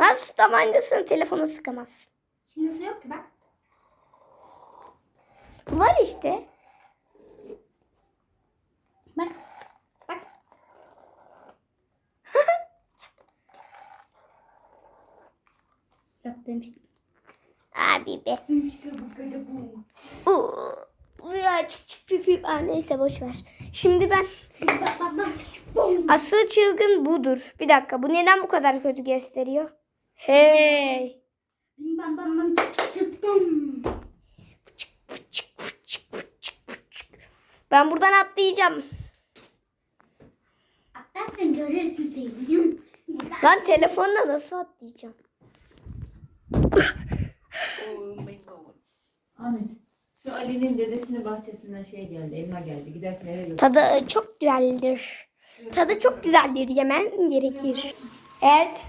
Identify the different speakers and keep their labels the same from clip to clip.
Speaker 1: Lan su tabancasını telefona sıkamazsın.
Speaker 2: Şimdi su yok ki bak.
Speaker 1: Var işte.
Speaker 2: Bak. Bak. Yok demiştim.
Speaker 1: Abi be. Ya çık çık pip pip. Aa, neyse boş ver. Şimdi ben
Speaker 2: Bak bak bak.
Speaker 1: Asıl çılgın budur. Bir dakika bu neden bu kadar kötü gösteriyor? Hey.
Speaker 2: Bim bam bam bam çık çık.
Speaker 1: Ben buradan atlayacağım.
Speaker 2: Atlarsan görürsün sevgilim.
Speaker 1: Lan telefonla nasıl atlayacağım?
Speaker 3: Oh my god. Ahmet, şu Ali'nin dedesinin bahçesinden şey geldi, elma geldi. Giderken eve götür.
Speaker 1: Tadı çok güzeldir. Tadı çok güzeldir. Yemen gerekir. Evet.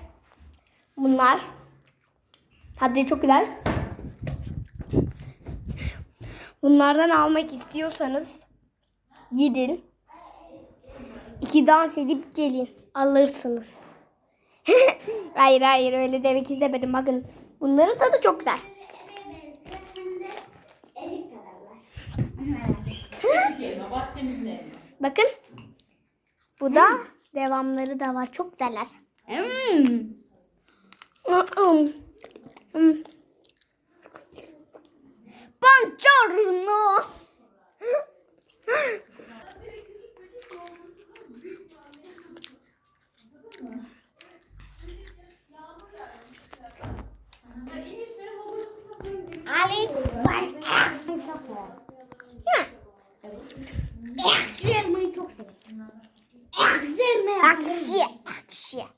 Speaker 1: Bunlar. Tadı çok güzel. Bunlardan almak istiyorsanız gidin. İki dans edip gelin. Alırsınız. hayır hayır öyle demek istemedim. Bakın bunların tadı çok güzel. Bakın. Bu da devamları da var. Çok güzeller.
Speaker 2: Hmm.
Speaker 1: Buongiorno.
Speaker 2: Ali ben ekşiyi çok severim. Evet. Ekşi elmayı çok severim. Ekşi elmayı
Speaker 1: Akşi. Akşi.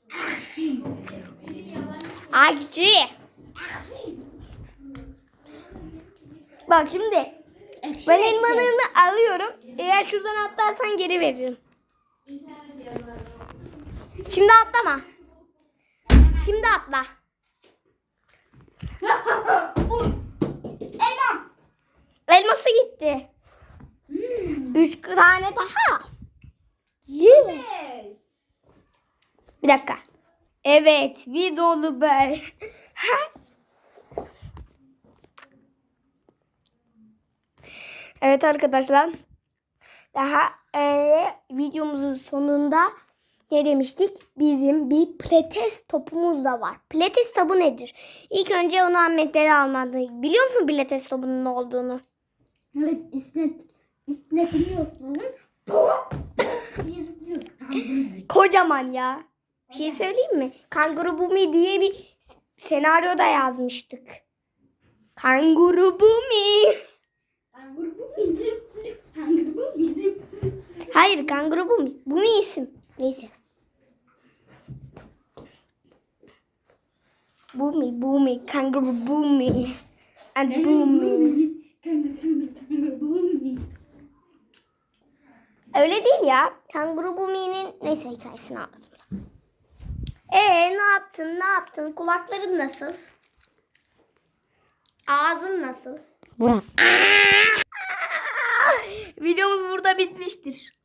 Speaker 1: Akşi. Bak şimdi
Speaker 2: Ekşi
Speaker 1: ben
Speaker 2: ekşi.
Speaker 1: elmalarını alıyorum. Eğer şuradan atlarsan geri veririm. Şimdi atlama. Şimdi atla.
Speaker 2: Elma.
Speaker 1: Elması gitti. Üç tane daha. Yeah. Bir dakika. Evet, bir dolu böyle. evet arkadaşlar. Daha e, videomuzun sonunda ne demiştik? Bizim bir pilates topumuz da var. Pilates topu nedir? İlk önce onu Ahmet'lere almadı. Biliyor musun pilates topunun ne olduğunu?
Speaker 2: Evet üstüne üstüne biliyorsun.
Speaker 1: Kocaman ya. Bir şey söyleyeyim mi? Kanguru Bumi diye bir senaryoda yazmıştık. Kanguru Bumi.
Speaker 2: Kanguru bu bizim. Kanguru bu bizim.
Speaker 1: Hayır Kanguru Bumi. Bumi isim. Neyse. Bumi, Bumi, Kanguru Bumi. And Bumi. Öyle değil ya. Kanguru Bumi'nin neyse hikayesini anlatayım. Ee ne yaptın ne yaptın? Kulakların nasıl? Ağzın nasıl? Videomuz burada bitmiştir.